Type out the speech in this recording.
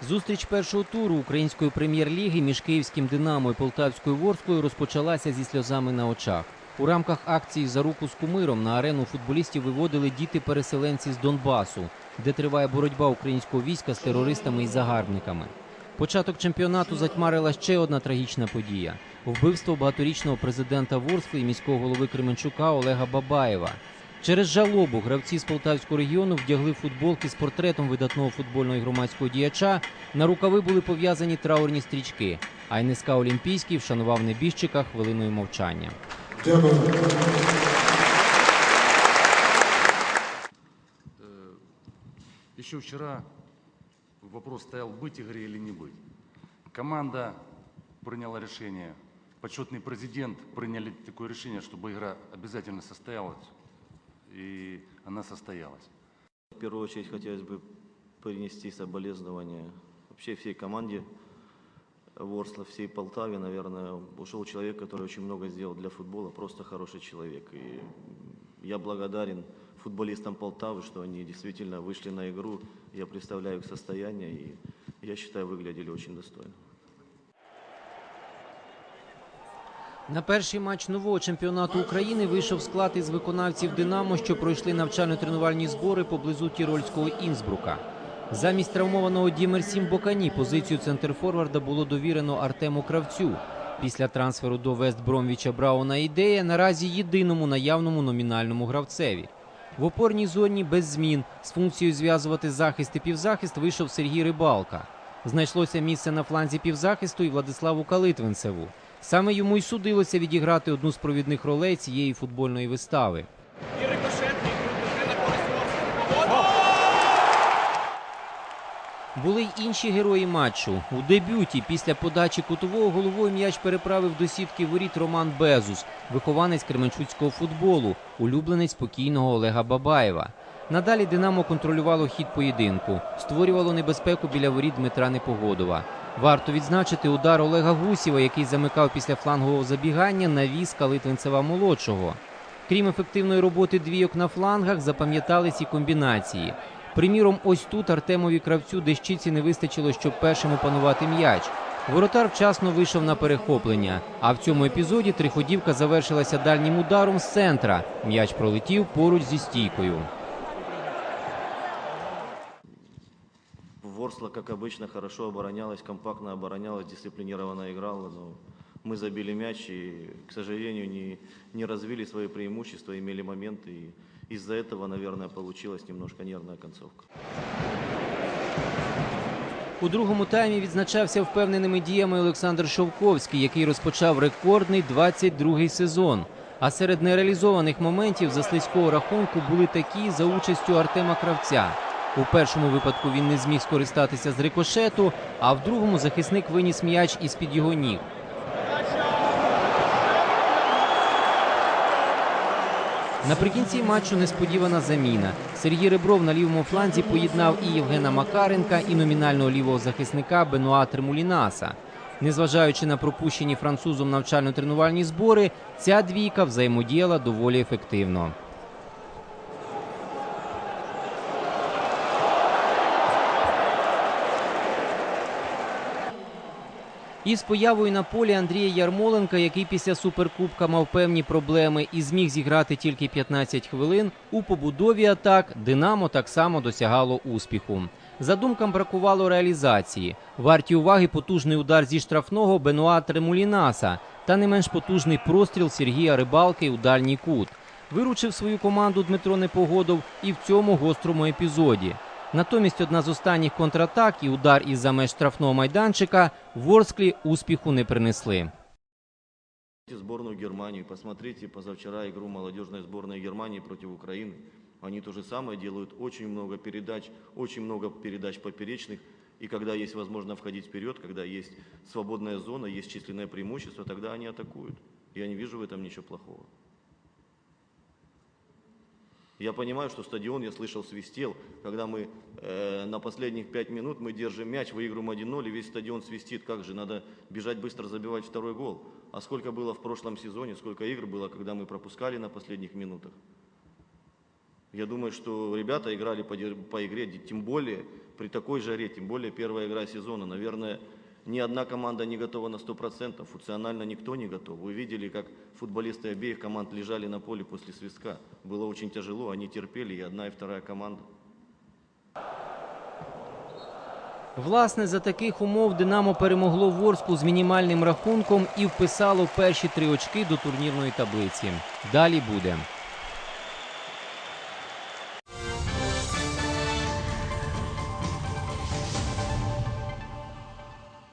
Зустріч першого туру української прем'єр-ліги між київським Динамо і Полтавською Ворскою розпочалася зі сльозами на очах. У рамках акції за руку з кумиром на арену футболістів виводили діти-переселенці з Донбасу, де триває боротьба українського війська з терористами і загарбниками. Початок чемпіонату затьмарила ще одна трагічна подія: вбивство багаторічного президента Ворскли і міського голови Кременчука Олега Бабаєва. Через жалобу гравці з Полтавського регіону вдягли футболки з портретом видатного футбольного і громадського діяча. На рукави були пов'язані траурні стрічки. А НСК Олімпійський вшанував небіжчика хвилиною мовчання. Дякую. Еще вчера вопрос стоял, быть игре или не быть. Команда приняла решение, почетный президент приняли такое решение, чтобы игра обязательно состоялась, И она состоялась. В первую очередь хотелось бы принести соболезнования вообще всей команде Ворсла, всей Полтаве, наверное. Ушел человек, который очень много сделал для футбола, просто хороший человек. И я благодарен футболистам Полтавы, что они действительно вышли на игру. Я представляю их состояние, и я считаю, выглядели очень достойно. На перший матч нового чемпіонату України вийшов склад із виконавців Динамо, що пройшли навчально-тренувальні збори поблизу Тірольського Інсбрука. Замість травмованого Дімерсім Бокані позицію центрфорварда було довірено Артему Кравцю. Після трансферу до Вест Бромвіча Брауна ідея наразі єдиному наявному номінальному гравцеві. В опорній зоні без змін з функцією зв'язувати захист і півзахист вийшов Сергій Рибалка. Знайшлося місце на фланзі півзахисту і Владиславу Калитвинцеву. Саме йому й судилося відіграти одну з провідних ролей цієї футбольної вистави. Були й інші герої матчу. У дебюті після подачі кутового головою м'яч переправив до сітки воріт Роман Безус, вихованець кременчуцького футболу, улюбленець покійного Олега Бабаєва. Надалі Динамо контролювало хід поєдинку, створювало небезпеку біля воріт Дмитра Непогодова. Варто відзначити удар Олега Гусєва, який замикав після флангового забігання на віз Калитвинцева молодшого. Крім ефективної роботи двійок на флангах, запам'ятались і комбінації. Приміром, ось тут Артемові кравцю дещиці не вистачило, щоб першим опанувати м'яч. Воротар вчасно вийшов на перехоплення. А в цьому епізоді триходівка завершилася дальнім ударом з центра. М'яч пролетів поруч зі стійкою. Ворсла, как обычно, хорошо оборонялась, компактно оборонялась, дисциплинированно играла. Но мы забили мяч и, к сожалению, не, не развили свои преимущества, имели моменты. И из-за этого, наверное, получилась немножко нервная концовка. У другому таймі відзначався впевненими діями Олександр Шовковський, який розпочав рекордний 22-й сезон. А серед нереалізованих моментів за слизького рахунку були такі за участю Артема Кравця. У першому випадку він не зміг скористатися з рикошету, а в другому захисник виніс м'яч із-під його ніг. Наприкінці матчу несподівана заміна. Сергій Ребров на лівому фланзі поєднав і Євгена Макаренка, і номінального лівого захисника Бенуа Тремулінаса. Незважаючи на пропущені французом навчально-тренувальні збори, ця двійка взаємодіяла доволі ефективно. І з появою на полі Андрія Ярмоленка, який після суперкубка мав певні проблеми і зміг зіграти тільки 15 хвилин, у побудові атак Динамо так само досягало успіху. Задумкам бракувало реалізації. Варті уваги потужний удар зі штрафного Бенуа Тремулінаса та не менш потужний простріл Сергія Рибалки у дальній кут. Виручив свою команду Дмитро Непогодов і в цьому гострому епізоді. Натомість одна з останніх контратак і удар із-за меж штрафного майданчика Ворсклі успіху не принесли. Сборную Германии, посмотрите позавчера игру молодежной сборной Германии против Украины. Они то же самое делают, очень много передач, очень много передач поперечных. И когда есть возможность входить вперед, когда есть свободная зона, есть численное преимущество, тогда они атакуют. Я не вижу в этом ничего плохого. Я понимаю, что стадион, я слышал, свистел. Когда мы э, на последних пять минут мы держим мяч, выигрываем 1-0, и весь стадион свистит. Как же, надо бежать быстро забивать второй гол. А сколько было в прошлом сезоне, сколько игр было, когда мы пропускали на последних минутах. Я думаю, что ребята играли по, по игре, тем более при такой жаре, тем более первая игра сезона. Наверное, ни одна команда не готова на 100%, функционально никто не готов. Вы видели, как футболисты обеих команд лежали на поле после свистка. Было очень тяжело, они терпели, и одна, и вторая команда. Власне, за таких умов Динамо перемогло Ворсклу з мінімальним рахунком і вписало перші три очки до турнірної таблиці. Далі буде.